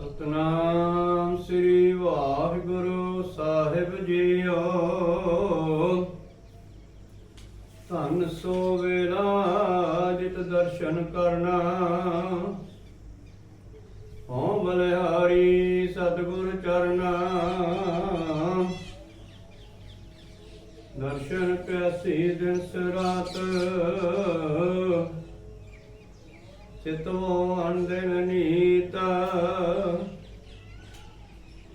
ਸਤਨਾਮ ਸ੍ਰੀ ਵਾਹਿਗੁਰੂ ਸਾਹਿਬ ਜੀਓ। ਧੰਨ ਸੋ ਵੇਲਾ ਜਿਤ ਦਰਸ਼ਨ ਕਰਨਾ। ਹਉ ਬਲਿਹਾਰੀ ਸਤਿਗੁਰ ਚਰਨਾ। ਦਰਸ਼ਨ ਪਿਆਸੀ ਦਿਨ ਸਰਾਤ। ਚਿਤੋ ਅੰਦਨ ਨੀਤਾ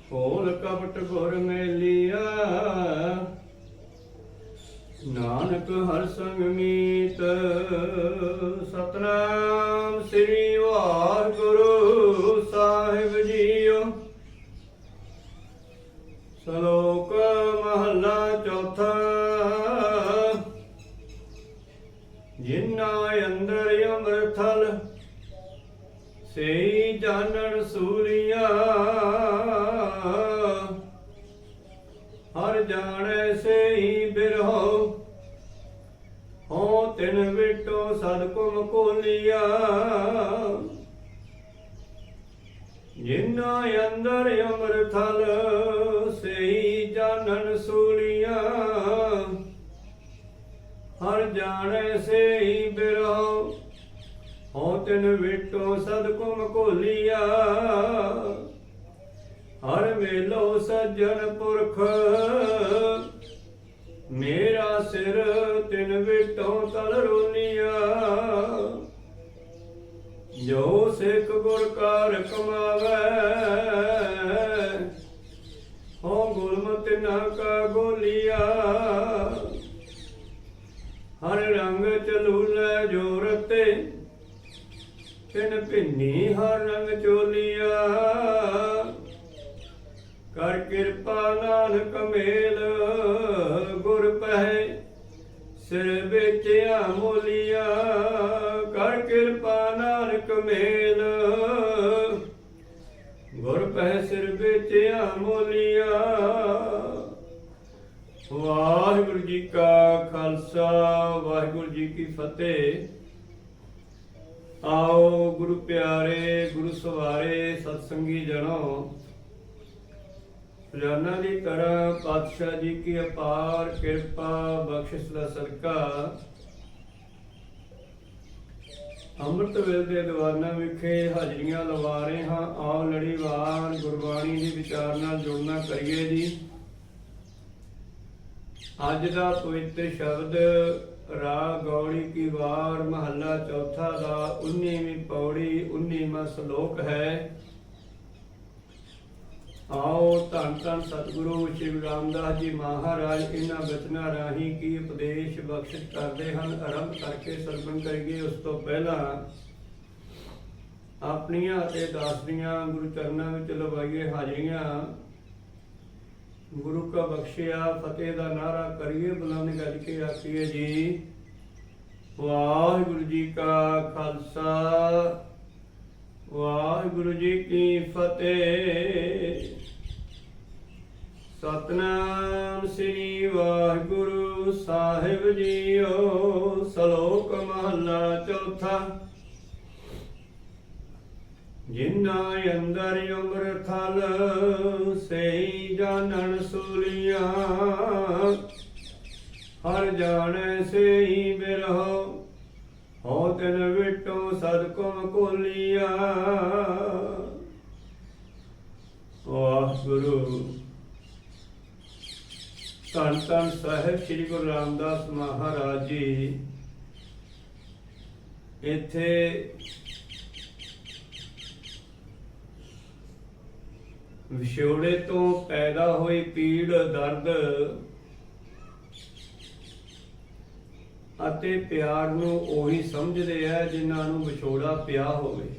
ਕੋਲ ਕਪਟ ਗੁਰ ਮੇਲੀਆ। ਨਾਨਕ ਹਰ ਸੰਗ ਮੀਤ ਸਤਨਾਮ ਸ੍ਰੀ ਕੋਲੀਆ ਜਿਨਾ ਅੰਦਰ ਅੰਮ੍ਰਿਤਲ ਸਹੀ ਜਾਣਨ ਸੂਲੀਆ। ਹਰ ਜਾਣੈ ਸਈ ਬਿਰਹੋ ਹੋ ਤਿਨ ਵਿਟੋ ਸਦਕੁਮ ਕੋਲੀਆ ਹਰ ਵੇਲੋ ਸੱਜਣ ਪੁਰਖ, ਮੇਰਾ ਸਿਰ ਤਿਨ ਵਿਟੋ ਤਲ ਰੋਨੀਆ ਜੋ ਸਿੱਖ ਗੁਰ ਕਾਰ ਕਮਾਵੇ, ਹੋ ਗੁਰਮਤਿ ਨਾ ਕਾ ਗੋਲੀਆ ਹਰ ਰੰਗ ਚਲੂਲੇ ਜੋਰਤੇ, ਤਿਨ ਭਿੰਨੀ ਹਰ ਰੰਗ ਚੋਲੀਆ। ਕਰ ਕਿਰਪਾ ਨਾਨਕ ਮੇਲ, ਗੁਰ ਪਹਿ ਸਿਰ ਵਿੱਚ ਆਮੋਲੀਆ ਕਰ ਕਿਰਪਾ ਨਾਨਕ ਗੁਰ ਪਹਿ ਸਿਰ ਵਿੱਚ ਆਮੋਲੀਆ ਵਾਹਿਗੁਰੂ ਜੀ ਕਾ ਖਾਲਸਾ, ਵਾਹਿਗੁਰੂ ਜੀ ਕੀ ਫਤਿਹ। ਆਓ ਗੁਰੂ ਪਿਆਰੇ, ਗੁਰੂ ਸਵਾਰੇ, ਸਤਸੰਗੀ ਜਣੋ। ਰੋਜ਼ਾਨਾ ਦੀ ਤਰ੍ਹਾਂ ਪਾਤਸ਼ਾਹ ਜੀ ਕੀ ਅਪਾਰ ਕਿਰਪਾ, ਬਖਸ਼ਿਸ਼ ਦਾ ਸਦਕਾ। ਅੰਮ੍ਰਿਤ ਵੇਲੇ ਦੇ ਦੀਵਾਨਾਂ ਵਿਖੇ ਹਾਜ਼ਰੀਆਂ ਲਵਾ ਰਹੇ ਹਾਂ। ਆਓ ਲੜੀਵਾਰ ਗੁਰਬਾਣੀ ਦੀ ਵਿਚਾਰ ਨਾਲ ਜੁੜਨਾ ਕਰੀਏ ਜੀ। ਅੱਜ ਦਾ ਪਵਿੱਤਰ ਸ਼ਬਦ ਰਾ ਗੌੜੀ ਕੀ ਵਾਰ ਮਹੱਲਾ ਚੌਥਾ ਦਾ 19ਵੀਂ ਪੌੜੀ 19ਵਾਂ ਸ਼ਲੋਕ ਹੈ। ਆਓ ਧੰਨ ਧੰਨ ਸਤਿਗੁਰੂ, ਸ਼੍ਰੀ ਰਾਮਦਾਸ ਜੀ ਮਹਾਰਾਜ, ਇਹਨਾਂ ਬਚਨਾਂ ਰਾਹੀਂ ਕੀ ਉਪਦੇਸ਼ ਬਖਸ਼ਿਸ਼ ਕਰਦੇ ਹਨ? ਆਰੰਭ ਕਰਕੇ ਸਰਵਣ ਕਰੀਏ, ਉਸ ਤੋਂ ਪਹਿਲਾਂ ਆਪਣੀਆਂ ਅਤੇ ਦਾਸ ਦੀਆਂ ਗੁਰੂ ਚਰਨਾਂ ਵਿੱਚ ਲਵਾਈਏ ਹਾਜ਼ਰੀਆਂ। ਗੁਰੂ ਕਾ ਬਖਸ਼ਿਆ, ਫਤਿਹ ਦਾ ਨਾਰਾ ਕਰੀਏ, ਬੁਲੰਦ ਗੱਜ ਕੇ ਆਖੀਏ ਜੀ, ਵਾਹਿਗੁਰੂ ਜੀ ਕਾ ਖਾਲਸਾ, ਵਾਹਿਗੁਰੂ ਜੀ ਕੀ ਫਤਿਹ। ਸਤਨਾਮ ਸ੍ਰੀ ਵਾਹਿਗੁਰੂ ਸਾਹਿਬ ਜੀਓ, ਸ਼ਲੋਕ ਮਹੱਲਾ ਚੌਥਾ। ਜਿਨਾ ਅੰਦਰ ਉਮਰ ਥਲ, ਸਹੀ ਜਾਣਨ ਸੂਲੀਆਂ। ਹਰ ਜਾਣੈ ਸਹੀ ਬਿਰਹੋ, ਹੋ ਤਨ ਵਿਟੋ ਸਦਕੁਮ ਕੋਲੀਆ। ਵਾਹਿਗੁਰੂ। ਧੰਨ ਧੰਨ ਸਾਹਿਬ ਸ੍ਰੀ ਗੁਰੂ ਰਾਮਦਾਸ ਮਹਾਰਾਜ ਜੀ। ਇੱਥੇ ਵਿਛੋੜੇ ਤੋਂ ਪੈਦਾ ਹੋਈ ਪੀੜ, ਦਰਦ ਅਤੇ ਪਿਆਰ ਨੂੰ ਉਹੀ ਸਮਝਦੇ ਆ ਜਿਨ੍ਹਾਂ ਨੂੰ ਵਿਛੋੜਾ ਪਿਆ ਹੋਵੇ।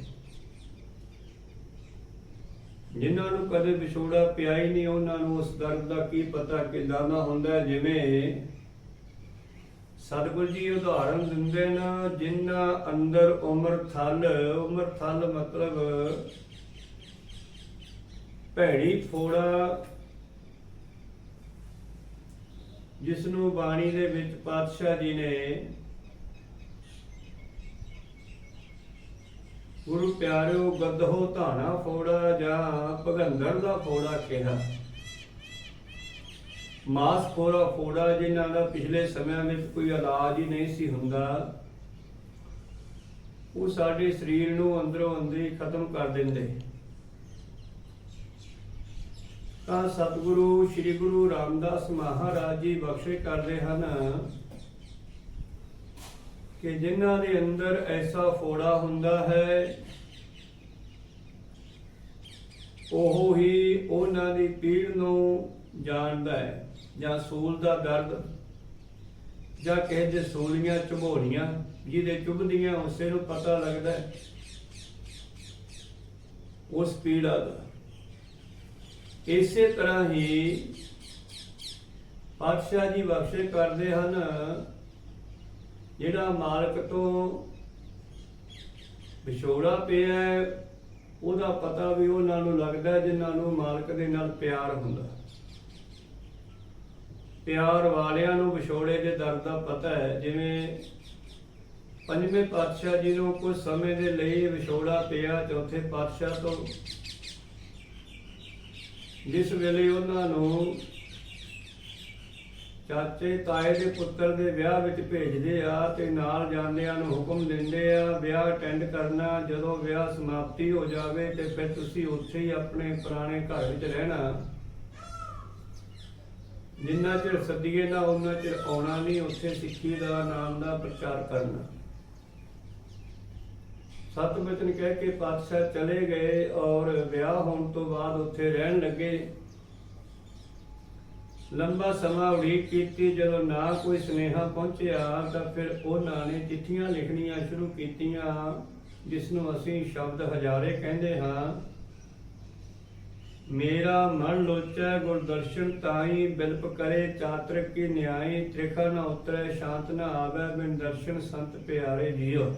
ਜਿਨ੍ਹਾਂ ਨੂੰ ਕਦੇ ਵਿਛੋੜਾ ਪਿਆ ਹੀ ਨਹੀਂ, ਉਹਨਾਂ ਨੂੰ ਉਸ ਦਰਦ ਦਾ ਕੀ ਪਤਾ ਕਿਦਾਂ ਦਾ ਹੁੰਦਾ ਜਿਵੇਂ ਸਤਿਗੁਰੂ ਜੀ ਉਦਾਹਰਨ ਦਿੰਦੇ ਨੇ, ਜਿਨ੍ਹਾਂ ਅੰਦਰ ਉਮਰ ਥਲ ਉਮਰ ਥਲ ਮਤਲਬ ਭੈੜੀ ਫੋੜਾ ਜਿਸ ਨੂੰ ਬਾਣੀ ਦੇ ਵਿੱਚ ਪਾਤਸ਼ਾਹ ਜੀ ਨੇ ਗੁਰੂ ਪਿਆਰਿਓ, ਗੱਦਹੋ ਧਾਣਾ ਫੋੜਾ ਜਾਂ, ਭਗੰਦਰ ਦਾ ਫੋੜਾ ਕਿਹਾ ਮਾਸ ਫੋੜਾ ਫੋੜਾ, ਜਿਨ੍ਹਾਂ ਦਾ ਪਿਛਲੇ ਸਮਿਆਂ ਵਿੱਚ ਕੋਈ ਇਲਾਜ ਹੀ ਨਹੀਂ ਸੀ ਹੁੰਦਾ, ਉਹ ਸਾਡੇ ਸਰੀਰ ਨੂੰ ਅੰਦਰੋਂ ਅੰਦਰੀ ਖਤਮ ਕਰ ਦਿੰਦੇ। ਤਾਂ ਸਤਿਗੁਰੂ, ਸ੍ਰੀ ਗੁਰੂ ਰਾਮਦਾਸ ਮਹਾਰਾਜ ਜੀ ਬਖਸ਼ੇ ਕਰਦੇ ਹਨ। ਕਿ ਜਿਨ੍ਹਾਂ ਦੇ ਅੰਦਰ ਐਸਾ ਫੋੜਾ ਹੁੰਦਾ ਹੈ, ਉਹ ਹੀ ਉਹਨਾਂ ਦੀ ਪੀੜ ਨੂੰ ਜਾਣਦਾ ਹੈ, ਜਾਂ ਸੂਲ ਦਾ ਦਰਦ, ਜਾਂ ਕਿਸੇ ਦੇ ਸੂਲੀਆਂ ਝਮੋਲੀਆਂ ਜਿਹਦੇ ਚੁਭਦੀਆਂ ਉਸੇ ਨੂੰ ਪਤਾ ਲੱਗਦਾ ਹੈ। ਉਸ ਪੀੜਾ ਦਾ। ਇਸੇ ਤਰ੍ਹਾਂ ਹੀ ਪਾਤਸ਼ਾਹ ਜੀ ਬਖਸ਼ੇ ਕਰਦੇ ਹਨ ਜਿਹੜਾ ਮਾਲਕ ਤੋਂ ਵਿਛੋੜਾ ਪਿਆ ਉਹਦਾ ਪਤਾ ਵੀ ਉਹਨਾਂ ਨੂੰ ਲੱਗਦਾ ਹੈ ਜਿਨ੍ਹਾਂ ਨੂੰ ਮਾਲਕ ਦੇ ਨਾਲ ਪਿਆਰ ਹੁੰਦਾ। ਪਿਆਰ ਵਾਲਿਆਂ ਨੂੰ ਵਿਛੋੜੇ ਦੇ ਦਰਦ ਦਾ ਪਤਾ ਹੈ, ਜਿਵੇਂ ਪੰਜਵੇਂ ਪਾਤਸ਼ਾਹ ਜੀ ਨੂੰ ਕੁਝ ਸਮੇਂ ਦੇ ਲਈ ਵਿਛੋੜਾ ਪਿਆ, ਚੌਥੇ ਪਾਤਸ਼ਾਹ ਤੋਂ। ਜਿਸ ਵੇਲੇ ਉਹਨਾਂ ਨੂੰ ਚਾਚੇ ਤਾਏ ਦੇ ਪੁੱਤਰ ਦੇ ਵਿਆਹ ਵਿੱਚ ਭੇਜਦੇ ਆ ਤੇ ਨਾਲ ਜਾਂਦਿਆਂ ਨੂੰ ਹੁਕਮ ਦਿੰਦੇ ਆ, ਵਿਆਹ ਅਟੈਂਡ ਕਰਨਾ, ਜਦੋਂ ਵਿਆਹ ਸਮਾਪਤੀ ਹੋ ਜਾਵੇ ਤੇ ਫਿਰ ਤੁਸੀਂ ਉੱਥੇ ਹੀ ਆਪਣੇ ਪੁਰਾਣੇ ਘਰ ਵਿੱਚ ਰਹਿਣਾ। ਜਿੰਨਾ ਚਿਰ ਸੱਦੀਏ ਨਾ, ਉਹਨਾਂ ਚਿਰ ਆਉਣਾ ਨਹੀਂ, ਉੱਥੇ ਸਿੱਖੀ ਦਾ ਨਾਮ ਦਾ ਪ੍ਰਚਾਰ ਕਰਨਾ। ਸਤ ਬਚਨ ਕਹਿ ਕੇ ਪਾਤਸ਼ਾਹ ਚਲੇ ਗਏ ਔਰ ਵਿਆਹ ਹੋਣ ਤੋਂ ਬਾਅਦ ਉੱਥੇ ਰਹਿਣ ਲੱਗੇ। ਲੰਬਾ ਸਮਾਂ ਉਡੀਕ ਕੀਤੀ, ਜਦੋਂ ਨਾ ਕੋਈ ਸੁਨੇਹਾ ਪਹੁੰਚਿਆ, ਤਾਂ ਫਿਰ ਉਹਨਾਂ ਨੇ ਚਿੱਠੀਆਂ ਲਿਖਣੀਆਂ ਸ਼ੁਰੂ ਕੀਤੀਆਂ ਜਿਸ ਨੂੰ ਅਸੀਂ ਸ਼ਬਦ ਹਜ਼ਾਰੇ ਕਹਿੰਦੇ ਹਾਂ। ਮੇਰਾ ਮਨ ਲੋਚੈ ਗੁਰ ਤਾਈ, ਬਿਲਪ ਕਰੇ ਚਾਤ੍ਰਿਕ ਕੀ ਨਿਆਈ, ਤ੍ਰਿਖਾ ਨ ਉਤਰੈ, ਸ਼ਾਂਤ ਨ ਆਵੈ, ਬਿਨ ਦਰਸ਼ਨ ਸੰਤ ਪਿਆਰੇ ਜੀਓ।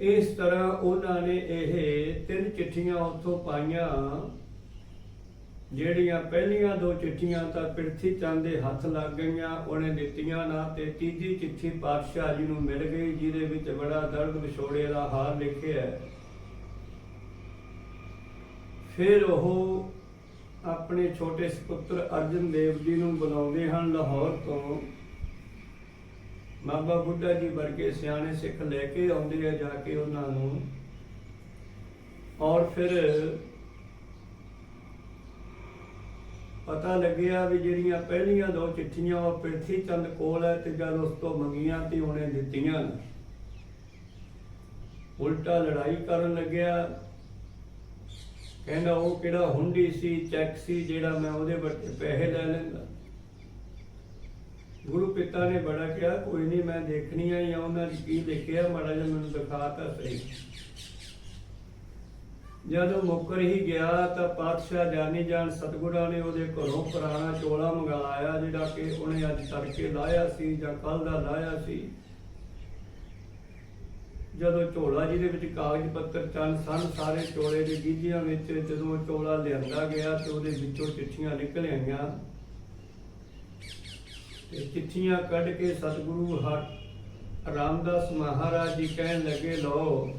ਇਸ ਤਰ੍ਹਾਂ ਉਹਨਾਂ ਨੇ ਇਹ ਤਿੰਨ ਚਿੱਠੀਆਂ ਉੱਥੋਂ ਪਾਈਆਂ। ਜਿਹੜੀਆਂ ਪਹਿਲੀਆਂ ਦੋ ਚਿੱਠੀਆਂ ਤਾਂ ਪਿਰਥੀ ਚੰਦ ਦੇ ਹੱਥ ਲੱਗ ਗਈਆਂ, ਉਹਨੇ ਦਿੱਤੀਆਂ ਨਾ, ਤੇ ਤੀਜੀ ਚਿੱਠੀ ਪਾਤਸ਼ਾਹ ਜੀ ਨੂੰ ਮਿਲ ਗਈ, ਜਿਹਦੇ ਵਿੱਚ ਬੜਾ ਦਰਦ ਵਿਛੋੜੇ ਦਾ ਹਾਲ ਲਿਖਿਆ ਹੈ। ਫਿਰ ਉਹ ਆਪਣੇ ਛੋਟੇ ਸੁਪੁੱਤਰ ਅਰਜਨ ਦੇਵ ਜੀ ਨੂੰ ਬੁਲਾਉਂਦੇ ਹਨ ਲਾਹੌਰ ਤੋਂ। ਬਾਬਾ ਬੁੱਢਾ ਜੀ ਵਰਗੇ ਸਿਆਣੇ ਸਿੱਖ ਲੈ ਕੇ ਆਉਂਦੇ ਆ ਜਾ ਕੇ ਉਹਨਾਂ ਨੂੰ। ਔਰ ਫਿਰ ਪਤਾ ਲੱਗਿਆ ਵੀ ਜਿਹੜੀਆਂ ਪਹਿਲੀਆਂ ਦੋ ਚਿੱਠੀਆਂ ਉਹ ਪ੍ਰਿਥੀ ਚੰਦ ਕੋਲ ਹੈ ਤੇ ਜਦ ਉਸ ਤੋਂ ਮੰਗੀਆਂ ਤੇ ਉਹਨੇ ਦਿੱਤੀਆਂ ਉਲਟਾ ਲੜਾਈ ਕਰਨ ਲੱਗਿਆ। ਕਹਿੰਦਾ ਉਹ ਕਿਹੜਾ ਹੁੰਡੀ ਸੀ, ਚੈੱਕ ਸੀ, ਜਿਹੜਾ ਮੈਂ ਉਹਦੇ ਵੱਟੇ ਪੈਸੇ ਲੈ ਲੈਂਦਾ। ਗੁਰੂ ਪਿਤਾ ਨੇ ਬੜਾ ਕਿਹਾ, ਕੋਈ ਨਹੀਂ ਮੈਂ ਦੇਖਣੀ ਆ ਜਾਂ ਉਹਨਾਂ ਦੀ ਕੀ ਦੇਖਿਆ ਮਾੜਾ ਜਿਹਾ ਮੈਨੂੰ ਦਿਖਾ ਤਾਂ ਸਹੀ। ਜਦੋਂ ਮੁੱਕਰ ਹੀ ਗਿਆ ਤਾਂ ਪਾਤਸ਼ਾਹ ਜਾਨੀ ਜਾਨ ਸਤਗੁਰਾਂ ਨੇ ਉਹਦੇ ਘਰੋਂ ਪੁਰਾਣਾ ਚੋਲਾ ਮੰਗਾਇਆ ਜਿਹੜਾ ਕਿ ਉਹਨੇ ਅੱਜ ਤੜਕੇ ਲਾਇਆ ਸੀ ਜਾਂ ਕੱਲ ਦਾ ਲਾਇਆ ਸੀ। ਜਦੋਂ ਝੋਲਾ ਜਿਹਦੇ ਵਿੱਚ ਕਾਗਜ਼ ਪੱਤਰ ਚੰਨ ਸਨ, ਸਾਰੇ ਚੋਲੇ ਦੇ ਗੀਜਿਆਂ ਵਿੱਚ ਜਦੋਂ ਚੋਲਾ ਲਿਆਂਦਾ ਗਿਆ ਤੇ ਉਹਦੇ ਵਿੱਚੋਂ ਚਿੱਠੀਆਂ ਨਿਕਲ ਆਈਆਂ ਤੇ ਚਿੱਠੀਆਂ ਕੱਢ ਕੇ ਸਤਿਗੁਰੂ ਹਰ ਰਾਮਦਾਸ ਮਹਾਰਾਜ ਜੀ ਕਹਿਣ ਲੱਗੇ, ਲਓ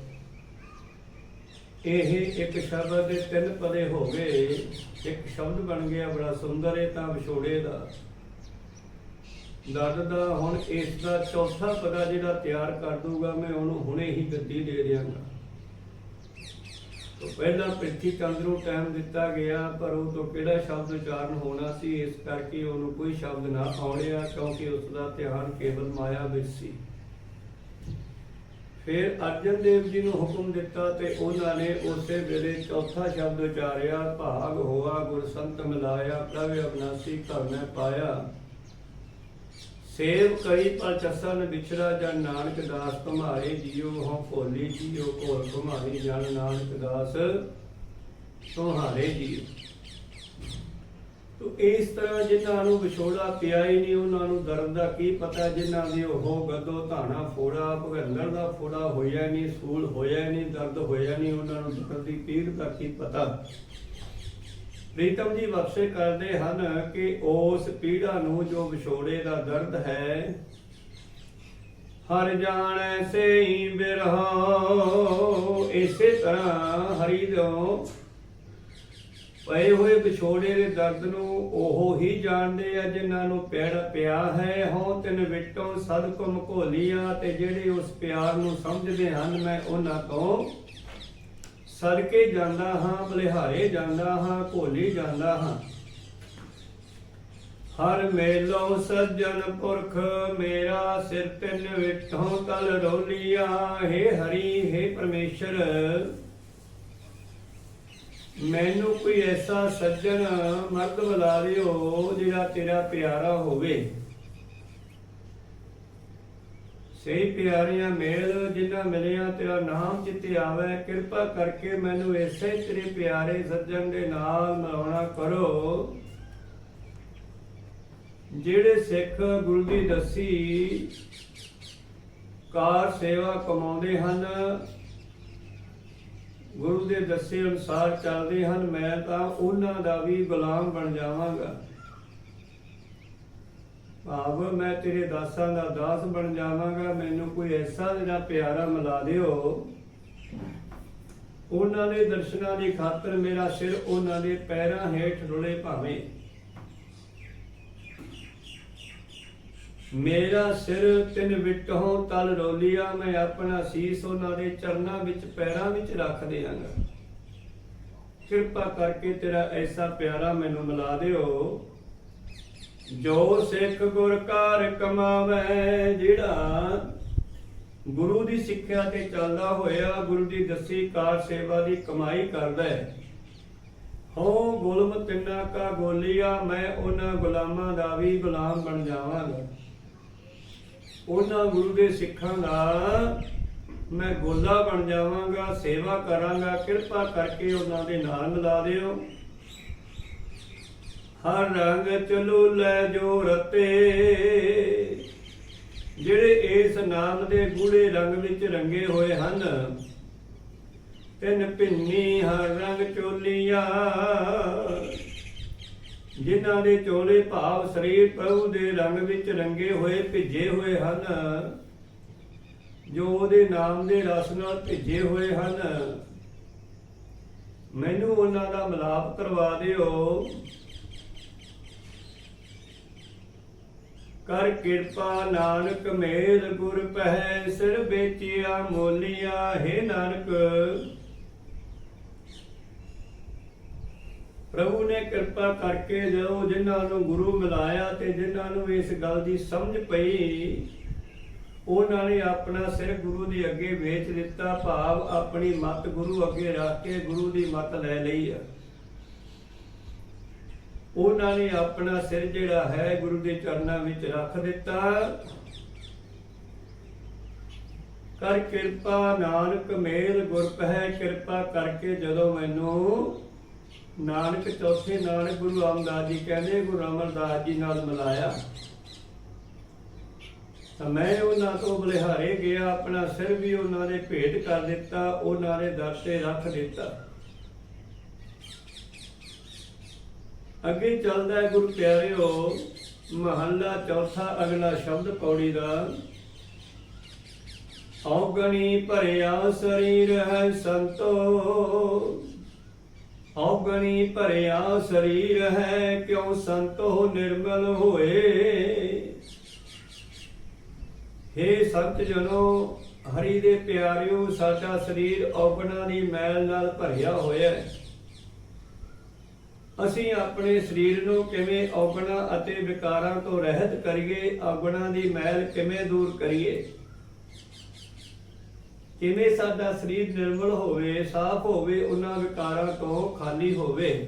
ਇਹ ਇੱਕ ਸ਼ਬਦ ਦੇ ਤਿੰਨ ਪਦੇ ਹੋ ਗਏ। ਇੱਕ ਸ਼ਬਦ ਬਣ ਗਿਆ ਬੜਾ ਸੁੰਦਰ ਹੈ ਤਾਂ ਵਿਛੋੜੇ ਦਾ। ਦਰਦ ਦਾ ਹੁਣ ਇਸ ਦਾ ਚੌਥਾ ਪਦਾ ਜਿਹੜਾ ਤਿਆਰ ਕਰ ਦੂਗਾ ਮੈਂ ਉਹਨੂੰ ਹੁਣੇ ਹੀ ਗੱਦੀ ਦੇ ਦਿਆਂਗਾ। ਤੋਂ ਪਹਿਲਾਂ ਪ੍ਰਿਥੀ ਚੰਦ ਨੂੰ ਟਾਈਮ ਦਿੱਤਾ ਗਿਆ, ਪਰ ਉਹ ਤੋਂ ਕਿਹੜਾ ਸ਼ਬਦ ਉਚਾਰਨ ਹੋਣਾ ਸੀ? ਇਸ ਕਰਕੇ ਉਹਨੂੰ ਕੋਈ ਸ਼ਬਦ ਨਾ ਆਉਣਿਆ, ਕਿਉਂਕਿ ਉਸ ਦਾ ਧਿਆਨ ਕੇਵਲ ਮਾਇਆ ਵਿੱਚ ਸੀ। ਫਿਰ ਅਰਜਨ ਦੇਵ ਜੀ ਨੂੰ ਹੁਕਮ ਦਿੱਤਾ ਤੇ ਉਹਨਾਂ ਨੇ ਉਸੇ ਵੇਲੇ ਚੌਥਾ ਸ਼ਬਦ ਉਚਾਰਿਆ, ਭਾਗ ਹੋਆ, ਗੁਰ ਸੰਤ ਮਿਲਾਇਆ, ਪ੍ਰਭ ਅਬਨਾਸੀ ਘਰ ਮੈਂ ਪਾਇਆ। ਸੇਵ ਕਈ ਪਰ ਚਸਨ ਜਨ ਨਾਨਕ ਦਾਸ ਤੁਮਾਰੇ ਜੀਓ, ਹਉ ਭੋਲੀ ਜੀਓ ਕੋਲ ਤੁਮਾਰੀ ਜਨ ਨਾਨਕ ਦਾਸ ਤੁਹਾਰੇ ਜੀਓ। ਤੋ ਇਸ ਤਰ੍ਹਾਂ ਜਿਨ੍ਹਾਂ ਨੂੰ ਵਿਛੋੜਾ ਪਿਆ ਹੀ ਨਹੀਂ, ਉਹਨਾਂ ਨੂੰ ਦਰਦ ਦਾ ਕੀ ਪਤਾ? ਜਿਨ੍ਹਾਂ ਦੀ ਉਹ ਗੱਦੋ, ਧਾਣਾ ਫੋੜਾ ਭਗੰਦਰ ਦਾ ਫੋੜਾ ਹੋਇਆ ਨਹੀਂ, ਸੂਲ ਹੋਇਆ ਨਹੀਂ, ਦਰਦ ਹੋਇਆ ਨਹੀਂ, ਉਹਨਾਂ ਨੂੰ ਦਰਦ ਦੀ ਪੀੜ ਦਾ ਕੀ ਪਤਾ? ਪ੍ਰੀਤਮ ਜੀ ਵਕਸੇ ਕਰਦੇ ਹਨ ਕਿ ਉਸ ਪੀੜਾ ਨੂੰ ਜੋ ਵਿਛੋੜੇ ਦਾ ਦਰਦ ਹੈ, ਹਰ ਜਾਣੈ ਸੇਈ ਬਿਰਹੋ, ਇਸੇ ਤਰ੍ਹਾਂ ਹਰੀ ਦੋ ਪਏ ਹੋਏ ਵਿਛੋੜੇ ਦੇ ਦਰਦ ਨੂੰ ਉਹ ਹੀ ਜਾਣਦੇ ਆ ਜਿਨ੍ਹਾਂ ਨੂੰ ਪੈੜ ਪਿਆ ਹੈ। ਹਉ ਤਿਨ ਵਿਟੋਂ ਸਦ ਕੁਮ ਘੋਲੀਆ ਤੇ ਜਿਹੜੇ ਉਸ ਪਿਆਰ ਨੂੰ ਸਮਝਦੇ ਹਨ, ਮੈਂ ਉਹਨਾਂ ਤੋਂ ਸਦਕੇ ਜਾਂਦਾ ਹਾਂ, ਬਲਿਹਾਰੇ ਜਾਂਦਾ ਹਾਂ, ਘੋਲੀ ਜਾਂਦਾ ਹਾਂ। ਹਰ ਮੇਲੋ ਸੱਜਣ ਪੁਰਖ, ਮੇਰਾ ਸਿਰ ਤਿੰਨ ਵਿਟੋਂ ਤਲ ਰੋਲੀਆ ਹੇ ਹਰੀ, ਹੇ ਪਰਮੇਸ਼ਰ ਮੈਨੂੰ ਕੋਈ ਐਸਾ ਸੱਜਣ ਮਰਦ ਬੁਲਾ ਲਿਓ ਜਿਹੜਾ ਤੇਰਾ ਪਿਆਰਾ ਹੋਵੇ। ਸਹੀ ਪਿਆਰੀਆਂ ਮੇਲ ਜਿਨ੍ਹਾਂ ਮਿਲਿਆ, ਤੇਰਾ ਨਾਮ ਚਿੱਤੇ ਆਵੇ, ਕਿਰਪਾ ਕਰਕੇ ਮੈਨੂੰ ਐਸੇ ਤੇਰੇ ਪਿਆਰੇ ਸੱਜਣ ਦੇ ਨਾਲ ਮਿਲਾਉਣਾ ਕਰੋ, ਜਿਹੜੇ ਸਿੱਖ ਗੁਰੂ ਦੀ ਦੱਸੀ ਕਾਰ ਸੇਵਾ ਕਮਾਉਂਦੇ ਹਨ। ਗੁਰੂ ਦੇ ਦੱਸੇ ਅਨੁਸਾਰ ਚੱਲਦੇ ਹਨ, ਮੈਂ ਤਾਂ ਉਹਨਾਂ ਦਾ ਵੀ ਗੁਲਾਮ ਬਣ ਜਾਵਾਂਗਾ। ਭਾਵ ਮੈਂ ਤੇਰੇ ਦਾਸਾਂ ਦਾ ਦਾਸ ਬਣ ਜਾਵਾਂਗਾ, ਮੈਨੂੰ ਕੋਈ ਐਸਾ ਜਿਹੜਾ ਪਿਆਰਾ ਮਿਲਾ ਦਿਓ। ਉਹਨਾਂ ਦੇ ਦਰਸ਼ਨਾਂ ਦੀ ਖਾਤਰ ਮੇਰਾ ਸਿਰ ਉਹਨਾਂ ਦੇ ਪੈਰਾਂ ਹੇਠ ਰੁਲੇ ਭਾਵੇਂ। ਮੇਰਾ ਸਿਰ ਤਿੰਨ ਵਿਟਹੋਂ ਤਲ ਰੋਲੀਆ, ਮੈਂ ਆਪਣਾ ਸੀਸ ਉਹਨਾਂ ਦੇ ਚਰਨਾਂ ਵਿੱਚ, ਪੈਰਾਂ ਵਿੱਚ ਰੱਖ ਦਿਆਂਗਾ। ਕਿਰਪਾ ਕਰਕੇ ਤੇਰਾ ਐਸਾ ਪਿਆਰਾ ਮੈਨੂੰ ਮਿਲਾ ਦਿਓ, ਜੋ ਸਿੱਖ ਗੁਰ ਕਾਰ ਕਮਾਵੇ, ਜਿਹੜਾ ਗੁਰੂ ਦੀ ਸਿੱਖਿਆ ਤੇ ਚੱਲਦਾ ਹੋਇਆ, ਗੁਰੂ ਦੀ ਦੱਸੀ ਕਾਰ ਸੇਵਾ ਦੀ ਕਮਾਈ ਕਰਦਾ ਹੈ। ਹੋ ਗੁਲਮ ਤਿੰਨਾ ਕਾ ਗੋਲੀਆ, ਮੈਂ ਉਹਨਾਂ ਗੁਲਾਮਾਂ ਦਾ ਵੀ ਗੁਲਾਮ ਬਣ ਜਾਵਾਂਗਾ। ਉਹਨਾਂ ਗੁਰੂ ਦੇ ਸਿੱਖਾਂ ਦਾ ਮੈਂ ਗੋਲਾ ਬਣ ਜਾਵਾਂਗਾ, ਸੇਵਾ ਕਰਾਂਗਾ, ਕਿਰਪਾ ਕਰਕੇ ਉਹਨਾਂ ਦੇ ਨਾਲ ਮਿਲਾ ਦਿਓ। ਹਰ ਰੰਗ ਚਲੋ ਲੈ ਜੋ ਰਤੇ। ਜਿਹੜੇ ਇਸ ਨਾਮ ਦੇ ਗੂੜੇ ਰੰਗ ਵਿੱਚ ਰੰਗੇ ਹੋਏ ਹਨ, ਤਿੰਨ ਭਿੰਨੀ ਹਰ ਰੰਗ ਚੋਲੀਆਂ। ਜਿਨ੍ਹਾਂ ਦੇ ਚੋਲੇ ਭਾਵ ਸਰੀਰ ਪ੍ਰਭੂ ਦੇ ਰੰਗ ਵਿੱਚ ਰੰਗੇ ਹੋਏ, ਭਿੱਜੇ ਹੋਏ ਹਨ, ਜੋ ਉਹਦੇ ਨਾਮ ਦੇ ਰਸ ਨਾਲ ਭਿੱਜੇ ਹੋਏ ਹਨ। ਮੈਨੂੰ ਉਹਨਾਂ ਦਾ ਮਿਲਾਪ ਕਰਵਾ ਦਿਓ। ਕਰ ਕਿਰਪਾ ਨਾਨਕ, ਮੇਲ ਗੁਰ, ਪਹਿ ਸਿਰ ਵੇਚਿਆ, ਮੋਲੀਆ, ਹੈ ਨਾਨਕ। ਪ੍ਰਭੂ ਨੇ ਕਿਰਪਾ ਕਰਕੇ ਜਦੋਂ ਜਿਨ੍ਹਾਂ ਨੂੰ ਗੁਰੂ ਮਿਲਾਇਆ ਤੇ ਜਿਨ੍ਹਾਂ ਨੂੰ ਇਸ ਗੱਲ ਦੀ ਸਮਝ ਪਈ, ਉਹਨਾਂ ਨੇ ਆਪਣਾ ਸਿਰ ਗੁਰੂ ਦੇ ਅੱਗੇ ਵੇਚ ਦਿੱਤਾ, ਭਾਵ ਆਪਣੀ ਮਤ ਗੁਰੂ ਅੱਗੇ ਰੱਖ ਕੇ ਗੁਰੂ ਦੀ ਮਤ ਲੈ ਲਈ ਆ। ਉਹਨਾਂ ਨੇ ਆਪਣਾ ਸਿਰ ਜਿਹੜਾ ਹੈ ਗੁਰੂ ਦੇ ਚਰਨਾਂ ਵਿੱਚ ਰੱਖ ਦਿੱਤਾ। ਕਰ ਕਿਰਪਾ ਨਾਨਕ ਮੇਲ ਗੁਰ ਪਹਿ ਕਿਰਪਾ ਕਰਕੇ ਜਦੋਂ ਮੈਨੂੰ ਨਾਨਕ ਚੌਥੇ ਨਾਨਕ ਗੁਰੂ ਰਾਮਦਾਸ ਜੀ ਕਹਿੰਦੇ, ਗੁਰੂ ਅਮਰਦਾਸ ਜੀ ਨਾਲ ਮਿਲਾਇਆ। ਤਾਂ ਮੈਂ ਉਹਨਾਂ ਤੋਂ ਬਲਿਹਾਰੇ ਗਿਆ, ਆਪਣਾ ਸਿਰ ਵੀ ਉਹਨਾਂ ਦੇ ਭੇਟ ਕਰ ਦਿੱਤਾ, ਉਹਨਾਂ ਦੇ ਦਰ ਤੇ ਰੱਖ ਦਿੱਤਾ। ਅੱਗੇ ਚੱਲਦਾ ਹੈ ਗੁਰੂ ਪਿਆਰਿਓ, ਮਹੱਲਾ ਚੌਥਾ, ਅਗਲਾ ਸ਼ਬਦ ਪੌੜੀ ਦਾ। ਔਗਣੀ ਭਰਿਆ ਸਰੀਰ ਹੈ ਸੰਤੋ। ਔਗਣੀ ਭਰਿਆ ਸਰੀਰ ਹੈ, ਕਿਉ ਸੰਤੋ ਨਿਰਮਲ ਹੋਏ? ਹੇ ਸੰਤ ਜਨੋ, ਹਰੀ ਦੇ ਪਿਆਰਿਓ, ਸਾਡਾ ਸਰੀਰ ਔਗਣਾ ਦੀ ਮੈਲ ਨਾਲ ਭਰਿਆ ਹੋਇਆ ਹੈ। ਅਸੀਂ ਆਪਣੇ ਸਰੀਰ ਨੂੰ ਕਿਵੇਂ ਔਗਣਾ ਅਤੇ ਵਿਕਾਰਾਂ ਤੋਂ ਰਹਿਤ ਕਰੀਏ, ਔਗਣਾ ਦੀ ਮੈਲ ਕਿਵੇਂ ਦੂਰ ਕਰੀਏ? ਕਿਵੇਂ ਸਾਡਾ ਸਰੀਰ ਨਿਰਮਲ ਹੋਵੇ, ਸਾਫ਼ ਹੋਵੇ, ਉਹਨਾਂ ਵਿਕਾਰਾਂ ਤੋਂ ਖਾਲੀ ਹੋਵੇ।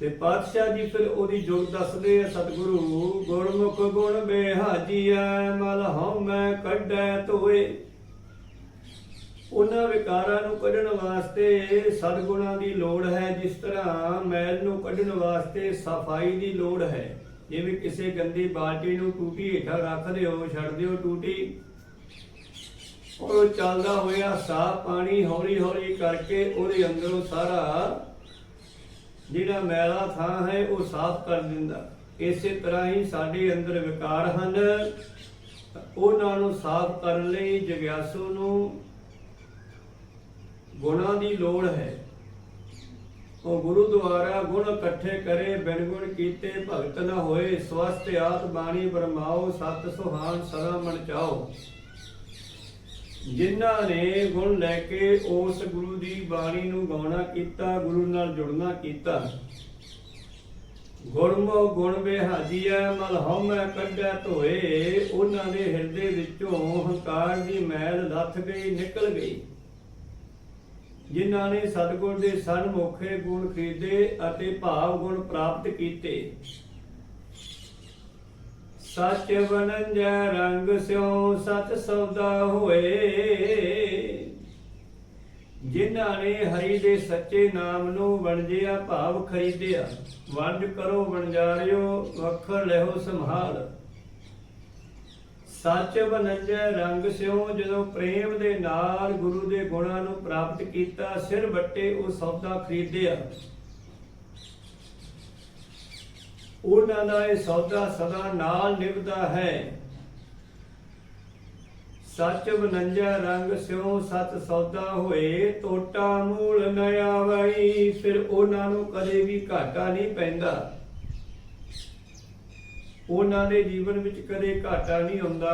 ਤੇ ਪਾਤਸ਼ਾਹ ਜੀ ਫਿਰ ਉਹਦੀ ਜੋਗ ਦੱਸਦੇ ਆ, ਸਤਿਗੁਰੂ, ਗੁਰਮੁਖ ਗੁਣ ਬਿਹਾਜੀਐ ਮਲ ਹਉਮੈ ਕੱਢੈ ਤੋਏ ਉਹਨਾਂ ਵਿਕਾਰਾਂ ਨੂੰ ਕੱਢਣ ਵਾਸਤੇ ਸਤਿਗੁਣਾਂ ਦੀ ਲੋੜ ਹੈ, ਜਿਸ ਤਰ੍ਹਾਂ ਮੈਲ ਨੂੰ ਕੱਢਣ ਵਾਸਤੇ ਸਫ਼ਾਈ ਦੀ ਲੋੜ ਹੈ। ਜਿਵੇਂ ਕਿਸੇ ਗੰਦੀ ਬਾਲਟੀ ਨੂੰ ਟੂਟੀ ਹੇਠਾਂ ਰੱਖ ਦਿਓ ਛੱਡ ਦਿਓ ਟੂਟੀ। ਉਹ ਚੱਲਦਾ ਹੋਇਆ ਸਾਫ਼ ਪਾਣੀ ਹੌਲੀ ਹੌਲੀ ਕਰਕੇ ਉਹਦੇ ਅੰਦਰੋਂ ਸਾਰਾ ਜਿਹੜਾ ਮੈਲਾ ਥਾਂ ਹੈ, ਉਹ ਸਾਫ਼ ਕਰ ਦਿੰਦਾ। ਇਸੇ ਤਰ੍ਹਾਂ ਹੀ ਸਾਡੇ ਅੰਦਰ ਵਿਕਾਰ ਹਨ। ਉਹਨਾਂ ਨੂੰ ਸਾਫ਼ ਕਰਨ ਲਈ ਜਗਿਆਸੂ ਨੂੰ ਗੁਣਾਂ ਦੀ ਲੋੜ ਹੈ। ਉਹ ਗੁਰੂ ਦੁਆਰਾ ਗੁਣ ਇਕੱਠੇ ਕਰੇ, ਬਿਨ ਗੁਣ ਕੀਤੇ ਭਗਤ ਨ ਹੋਏ ਸਵਸਤ ਆਤ ਬਾਣੀ ਬਰਮਾਓ, ਸਤ ਸੁਹਾਨ ਸਦਾ ਮਨ ਚਾਓ। ਜਿਨ੍ਹਾਂ ਨੇ ਗੁਣ ਲੈ ਕੇ ਉਸ ਗੁਰੂ ਦੀ ਬਾਣੀ ਨੂੰ ਗਾਉਣਾ ਕੀਤਾ, ਗੁਰੂ ਨਾਲ ਜੁੜਨਾ ਕੀਤਾ। ਗੁਰਮੁ ਗੁਣ ਬਿਹਾਜੀਐ ਮਲ ਹਉਮੈ ਕੱਢੈ ਧੋਏ, ਉਹਨਾਂ ਦੇ ਹਿਰਦੇ ਵਿੱਚੋਂ ਹੰਕਾਰ ਦੀ ਮੈਲ ਲੱਥ ਗਈ, ਨਿਕਲ ਗਈ। ਜਿਨ੍ਹਾਂ ਨੇ ਸਤਿਗੁਰ ਦੇ ਸਨਮੁਖੇ ਗੁਣ ਖਰੀਦੇ ਅਤੇ ਭਾਵ ਗੁਣ ਪ੍ਰਾਪਤ ਕੀਤੇ। ਸੱਚ ਬਨੰਜੈ ਰੰਗ ਸਿਉ ਸਤ ਸੌਦਾ ਹੋਏ। ਜਿਨ੍ਹਾਂ ਨੇ ਹਰੀ ਦੇ ਸੱਚੇ ਨਾਮ ਨੂੰ ਵਣਜਿਆ ਭਾਵ ਖਰੀਦਿਆ। ਵੰਡ ਕਰੋ ਵਣਜਾਰਿਓ ਵਖਰ ਲਿਓ ਸੰਭਾਲ। ਸੱਚ ਬਨੰਜੈ ਰੰਗ ਸਿਉ, ਜਦੋਂ ਪ੍ਰੇਮ ਦੇ ਨਾਲ ਗੁਰੂ ਦੇ ਗੁਣਾਂ ਨੂੰ ਪ੍ਰਾਪਤ ਕੀਤਾ, ਸਿਰ ਵੱਟੇ ਉਹ ਸੌਦਾ ਖਰੀਦਿਆ। ਉਹਨਾਂ ਦਾ ਇਹ ਸੌਦਾ ਸਦਾ ਨਾਲ ਨਿਭਦਾ ਹੈ। ਸੱਚ ਬਨੰਜਾ ਰੰਗ ਸਿਉ ਸਤ ਸੌਦਾ ਹੋਏ ਟੋਟਾ ਮੂਲ ਨ ਆਵਈ, ਫਿਰ ਉਹਨਾਂ ਨੂੰ ਕਦੇ ਵੀ ਘਾਟਾ ਨਹੀਂ ਪੈਂਦਾ। ਉਹਨਾਂ ਦੇ ਜੀਵਨ ਵਿੱਚ ਕਦੇ ਘਾਟਾ ਨਹੀਂ ਆਉਂਦਾ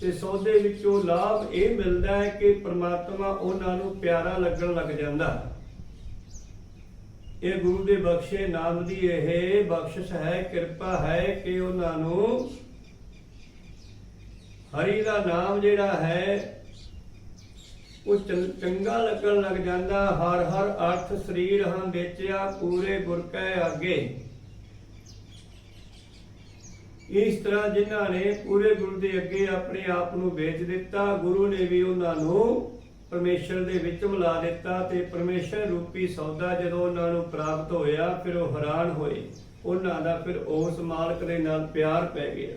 ਤੇ ਸੌਦੇ ਵਿੱਚੋਂ ਲਾਭ ਇਹ ਮਿਲਦਾ ਹੈ ਕਿ ਪ੍ਰਮਾਤਮਾ ਉਹਨਾਂ ਨੂੰ ਪਿਆਰਾ ਲੱਗਣ ਲੱਗ ਜਾਂਦਾ। ਇਹ ਗੁਰੂ ਦੇ ਬਖਸ਼ੇ ਨਾਮ ਦੀ ਇਹ ਬਖਸ਼ਿਸ਼ ਹੈ, ਕਿਰਪਾ ਹੈ ਕਿ ਉਹਨਾਂ ਨੂੰ ਹਰੀ ਦਾ ਨਾਮ ਜਿਹੜਾ ਹੈ, ਉਹ ਚੰਗਾ ਲੱਗਣ ਲੱਗ ਜਾਂਦਾ। ਹਰ ਹਰ ਅਰਥ ਸਰੀਰ ਹਾਂ ਵੇਚਿਆ, ਪੂਰੇ ਗੁਰ ਕੈ ਅੱਗੇ ਇਸ ਤਰ੍ਹਾਂ ਜਿਨ੍ਹਾਂ ਨੇ ਪੂਰੇ ਗੁਰੂ ਦੇ ਅੱਗੇ ਆਪਣੇ ਆਪ ਨੂੰ ਵੇਚ ਦਿੱਤਾ, ਗੁਰੂ ਨੇ ਵੀ ਉਹਨਾਂ ਨੂੰ ਪਰਮੇਸ਼ਰ ਦੇ ਵਿੱਚ ਮਿਲਾ ਦਿੱਤਾ ਤੇ ਪਰਮੇਸ਼ਰ ਰੂਪੀ ਸੌਦਾ ਜਦੋਂ ਉਹਨਾਂ ਨੂੰ ਪ੍ਰਾਪਤ ਹੋਇਆ, ਫਿਰ ਉਹ ਹੈਰਾਨ ਹੋਏ। ਉਹਨਾਂ ਦਾ ਫਿਰ ਉਸ ਮਾਲਕ ਦੇ ਨਾਲ ਪਿਆਰ ਪੈ ਗਿਆ।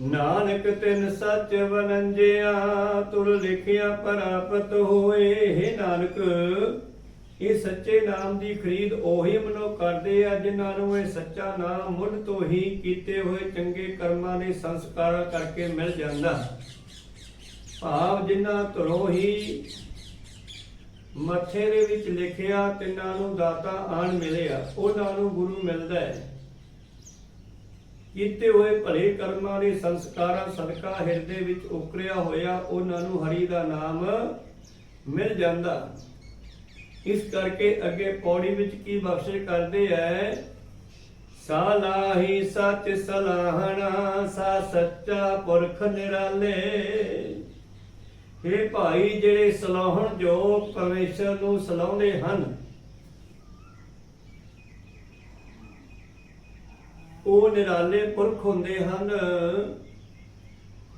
ਨਾਨਕ ਤਿਨ ਸੱਚ ਵਨੰਜਿਆ, ਤੁਰ ਲਿਖਿਆ ਪ੍ਰਾਪਤ ਹੋਏ, ਹੈ ਨਾਨਕ ਇਹ ਸੱਚੇ ਨਾਮ ਦੀ ਖਰੀਦ ਉਹੀ ਮਨੁੱਖ ਕਰਦੇ ਆ, ਜਿਨ੍ਹਾਂ ਨੂੰ ਇਹ ਸੱਚਾ ਨਾਮ ਮੁੱਢ ਤੋਂ ਹੀ ਕੀਤੇ ਹੋਏ ਚੰਗੇ ਕਰਮਾਂ ਦੇ ਸੰਸਕਾਰਾਂ ਕਰਕੇ ਮਿਲ ਜਾਂਦਾ। ਭਾਵ ਜਿਨ੍ਹਾਂ ਧਰੋਂ ਹੀ ਮੱਥੇ ਦੇ ਵਿੱਚ ਲਿਖਿਆ ਤਿੰਨਾਂ ਨੂੰ ਦਾਤਾ ਆਣ ਮਿਲਿਆ, ਉਹਨਾਂ ਨੂੰ ਗੁਰੂ ਮਿਲਦਾ ਹੈ। ਕੀਤੇ ਹੋਏ ਭਲੇ ਕਰਮਾਂ ਦੇ ਸੰਸਕਾਰਾਂ ਸਦਕਾ ਹਿਰਦੇ ਵਿੱਚ ਉਕਰਿਆ ਹੋਇਆ, ਉਹਨਾਂ ਨੂੰ ਹਰੀ ਦਾ ਨਾਮ ਮਿਲ ਜਾਂਦਾ। ਇਸ ਕਰਕੇ ਅੱਗੇ ਪੌੜੀ ਵਿੱਚ ਕੀ ਬਖਸ਼ਿਸ਼ ਕਰਦੇ ਐ? ਸਾਲਾਹੀ ਸੱਚ ਸਲਾਹਣਾ, ਸਾ ਸੱਚਾ ਪੁਰਖ ਨਿਰਾਲੇ। ਇਹ ਭਾਈ, ਜਿਹੜੇ ਸਲਾਹਣ ਜੋ ਪਰਮੇਸ਼ਰ ਨੂੰ ਸਲਾਉਂਦੇ ਹਨ, ਉਹ ਨਿਰਾਲੇ ਪੁਰਖ ਹੁੰਦੇ ਹਨ।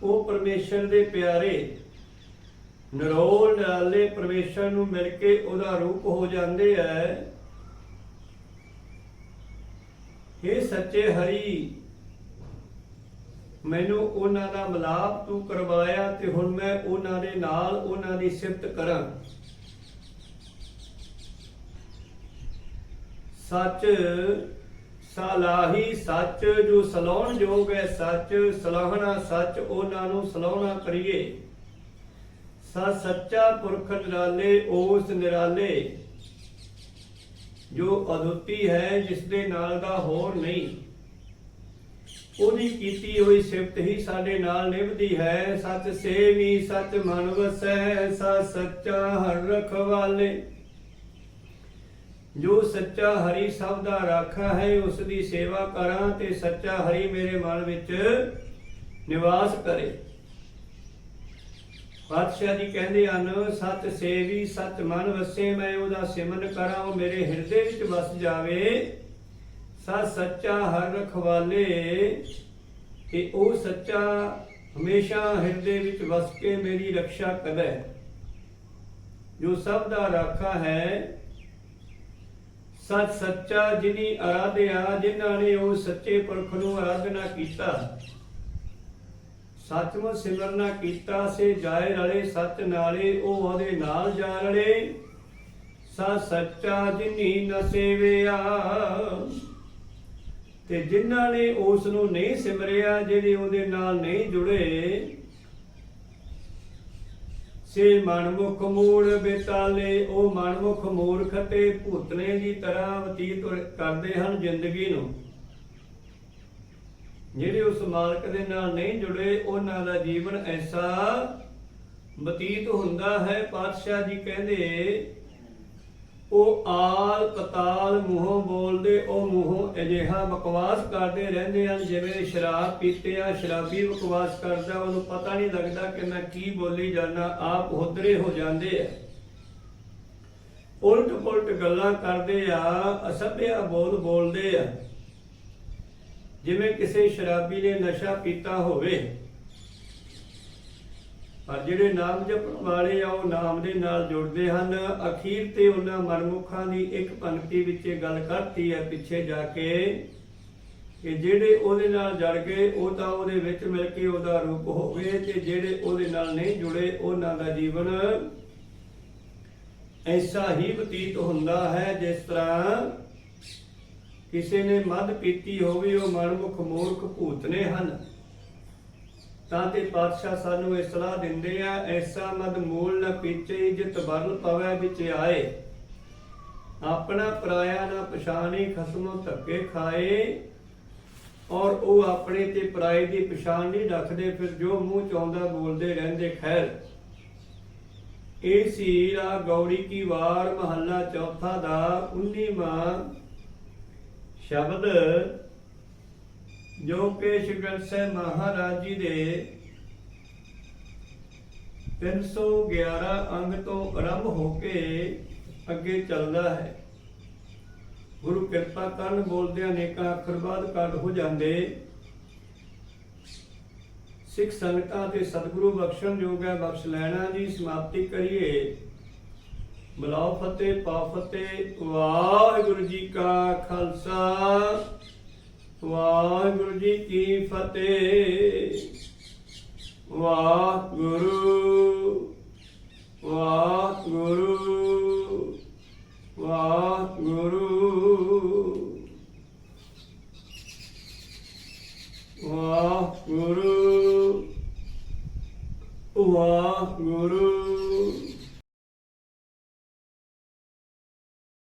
ਉਹ ਪਰਮੇਸ਼ਰ ਦੇ ਪਿਆਰੇ ਨਿਰੋਲ ਨਿਰਾਲੇ ਪਰਮੇਸ਼ਰ ਨੂੰ ਮਿਲ ਕੇ ਉਹਦਾ ਰੂਪ ਹੋ ਜਾਂਦੇ ਐ। ਇਹ ਸੱਚੇ ਹਰੀ, ਮੈਨੂੰ ਉਹਨਾਂ ਦਾ ਮਿਲਾਪ ਤੂੰ ਕਰਵਾਇਆ ਤੇ ਹੁਣ ਮੈਂ ਉਹਨਾਂ ਦੇ ਨਾਲ ਉਹਨਾਂ ਦੀ ਸਿਫਤ ਕਰਾਂ। ਸੱਚ, ਸਲਾਹੀ ਸੱਚ, ਜੋ ਸਲਾਉਣ ਯੋਗ ਹੈ ਸੱਚ, ਸਲਾਹਣਾ ਸੱਚ, ਉਹਨਾਂ ਨੂੰ ਸਲਾਹਣਾ ਕਰੀਏ। ਸਾ ਸੱਚਾ ਪੁਰਖ ਨਿਰਾਲੇ ਉਸ ਨਿਰਾਲੇ। ਜੋ ਅਦੁੱਤੀ ਹੈ ਜਿਸ ਦੇ ਨਾਲ ਦਾ ਹੋਰ ਨਹੀਂ। ਉਹਦੀ ਕੀਤੀ ਹੋਈ ਸਿਫਤ ਹੀ ਸਾਡੇ ਨਾਲ ਨਿਭਦੀ ਹੈ। ਸੱਚ ਸੇਵੀ, ਸੱਚ ਮਨ ਵਸੈ ਸਾ ਸੱਚਾ ਹਰ ਰਖਵਾਲੇ। ਜੋ ਸੱਚਾ ਹਰੀ ਸਭ ਦਾ ਰਾਖਾ ਹੈ ਉਸ ਦੀ ਸੇਵਾ ਕਰਾਂ ਤੇ ਸੱਚਾ ਹਰੀ ਮੇਰੇ ਮਨ ਵਿੱਚ ਨਿਵਾਸ ਕਰੇ। ਪਾਤਸ਼ਾਹ ਜੀ ਕਹਿੰਦੇ ਹਨ, ਸਤ ਸੇਵੀ, ਸਤ ਮਨ ਵਸੇ, ਮੈਂ ਉਹਦਾ ਸਿਮਰਨ ਕਰਾਂ, ਉਹ ਮੇਰੇ ਹਿਰਦੇ ਵਿੱਚ ਵਸ ਜਾਵੇ। ਸਤ ਸੱਚਾ ਹਰ ਰਖਵਾਲੇ ਕਿ ਉਹ ਸੱਚਾ ਹਮੇਸ਼ਾ ਹਿਰਦੇ ਵਿੱਚ ਵਸ ਕੇ ਮੇਰੀ ਰੱਖਿਆ ਕਰੇ ਜੋ ਸਭ ਦਾ ਰਾਖਾ ਹੈ, ਸਤ ਸੱਚਾ ਜਿਨੀ ਆਰਾਧਿਆ ਜਿਨ੍ਹਾਂ ਨੇ ਉਹ ਸੱਚੇ ਪੁਰਖ ਨੂੰ ਆਰਾਧਨਾ ਕੀਤਾ। ਸਤਿਮੁ ਸਿਮਰਨਾ ਕੀਤਾ ਸੇ ਜਾਏ ਰਲੇ, ਸਤ ਨਾਲੇ ਉਹ ਉਹਦੇ ਨਾਲ ਜਾ ਰਲੇ। ਸਾ ਸੱਚਾ ਜਿਨੀ ਨ ਸੇਵਿਆ। ਤੇ ਜਿਨ੍ਹਾਂ ਨੇ ਉਸ ਨੂੰ ਨਹੀਂ ਸਿਮਰਿਆ, ਜਿਹੜੇ ਉਹਦੇ ਨਾਲ ਨਹੀਂ ਜੁੜੇ, ਸੇ ਮਨਮੁਖ ਮੂੜ ਬੇਤਾਲੇ। ਉਹ ਮਨਮੁਖ ਮੂਰਖ ਤੇ ਭੂਤਨੇ ਦੀ ਤਰ੍ਹਾਂ ਬਤੀਤ ਕਰਦੇ ਹਨ ਜ਼ਿੰਦਗੀ ਨੂੰ। ਜਿਹੜੇ ਉਸ ਮਾਲਕ ਦੇ ਨਾਲ ਨਹੀਂ ਜੁੜੇ, ਉਹਨਾਂ ਦਾ ਜੀਵਨ ਐਸਾ ਬਤੀਤ ਹੁੰਦਾ ਹੈ, ਪਾਤਸ਼ਾਹ ਜੀ ਕਹਿੰਦੇ, ਉਹ ਆਲ ਪਤਾਲ ਮੂੰਹੋਂ ਬੋਲਦੇ, ਉਹ ਮੂੰਹੋਂ ਅਜਿਹਾ ਬਕਵਾਸ ਕਰਦੇ ਰਹਿੰਦੇ ਹਨ, ਜਿਵੇਂ ਸ਼ਰਾਬ ਪੀਤੇ ਆ, ਸ਼ਰਾਬੀ ਬਕਵਾਸ ਕਰਦਾ, ਉਹਨੂੰ ਪਤਾ ਨਹੀਂ ਲੱਗਦਾ ਕਿ ਮੈਂ ਕੀ ਬੋਲੀ ਜਾਣਾ ਆਪ ਹੁਦਰੇ ਹੋ ਜਾਂਦੇ ਆ। ਉਲਟ ਪੁਲਟ ਗੱਲਾਂ ਕਰਦੇ ਆ, ਅਸਭਿਆ ਬੋਲ ਬੋਲਦੇ ਆ। ਜਿਵੇਂ ਕਿਸੇ ਸ਼ਰਾਬੀ ਨੇ ਨਸ਼ਾ ਪੀਤਾ ਹੋਵੇ, ਪਰ ਜਿਹੜੇ ਨਾਮ ਜਪਣ ਵਾਲੇ ਆ, ਉਹ ਨਾਮ ਦੇ ਨਾਲ ਜੁੜਦੇ ਹਨ। ਅਖੀਰ ਤੇ ਉਹਨਾਂ ਮਨਮੁਖਾਂ ਦੀ ਇੱਕ ਪੰਕਤੀ ਵਿੱਚ ਇਹ ਗੱਲ ਕਰਤੀ ਹੈ ਪਿੱਛੇ ਜਾ ਕੇ ਕਿ ਜਿਹੜੇ ਉਹਦੇ ਨਾਲ ਜੜ ਗਏ, ਉਹ ਤਾਂ ਉਹਦੇ ਵਿੱਚ ਮਿਲ ਕੇ ਉਹਦਾ ਰੂਪ ਹੋ ਗਏ ਤੇ ਜਿਹੜੇ ਉਹਦੇ ਨਾਲ ਨਹੀਂ ਜੁੜੇ, ਉਹਨਾਂ ਦਾ ਜੀਵਨ ਐਸਾ ਹੀ ਬਤੀਤ ਹੁੰਦਾ ਹੈ ਜਿਸ ਤਰ੍ਹਾਂ ਕਿਸੇ ਨੇ ਮਦ ਪੀਤੀ ਹੋਵੇ, ਉਹ ਮਨਮੁਖ ਮੂਰਖ ਭੂਤਨੇ ਹਨ। ਤਾਂ ਤੇ ਪਾਤਸ਼ਾਹ ਸਾਨੂੰ ਇਹ ਸਲਾਹ ਦਿੰਦੇ ਆ, ਐਸਾ ਮਦ ਮੂਲ ਨ ਪੀਚੇ ਜਿਤ ਬਰਲ ਪਵੈ ਵਿੱਚ ਆਏ। ਆਪਣਾ ਪਰਾਇਆ ਨਾ ਪਛਾਣੀ, ਖਸਮੋਂ ਧੱਕੇ ਖਾਏ। ਔਰ ਉਹ ਆਪਣੇ ਤੇ ਪਰਾਏ ਦੀ ਪਛਾਣ ਨਹੀਂ ਰੱਖਦੇ, ਫਿਰ ਜੋ ਮੂੰਹ ਚ ਆਉਂਦਾ ਬੋਲਦੇ ਰਹਿੰਦੇ, ਖੈਰ। ਇਹ ਸੀ ਰਾ ਗੌੜੀ ਕੀ ਵਾਰ ਮਹੱਲਾ ਚੌਥਾ ਦਾ 19ਵਾਂ ਸ਼ਬਦ ਜੋ ਕਿ ਸ਼੍ਰੀ ਸਾਹਿਬ ਮਹਾਰਾਜ ਜੀ ਦੇ 311 ਅੰਗ ਤੋਂ ਆਰੰਭ ਹੋ ਕੇ ਅੱਗੇ ਚੱਲਦਾ ਹੈ। ਗੁਰੂ ਕਿਰਪਾ ਕਰਨ ਬੋਲਦਿਆਂ ਅਨੇਕਾਂ ਅੱਖਰ ਬਾਅਦ ਕੱਢ ਹੋ ਜਾਂਦੇ। ਸਿੱਖ ਸੰਗਤਾਂ ਤੇ ਸਤਿਗੁਰੂ ਬਖਸ਼ਣ ਯੋਗ ਹੈ, ਬਖਸ਼ ਲੈਣਾ ਜੀ ਸਮਾਪਤੀ ਕਰੀਏ। ਬਲਾਉ ਫਤਿਹ ਪਾ ਫਤਿਹ ਵਾਹਿਗੁਰੂ ਜੀ ਕਾ ਖਾਲਸਾ, ਵਾਹਿਗੁਰੂ ਜੀ ਕੀ ਫਤਿਹ। ਵਾਹਿਗੁਰੂ ਵਾਹਿਗੁਰੂ ਵਾਹਿਗੁਰੂ। ਵਾਹਿਗੁਰੂ ਵਾਹਿਗੁਰੂ।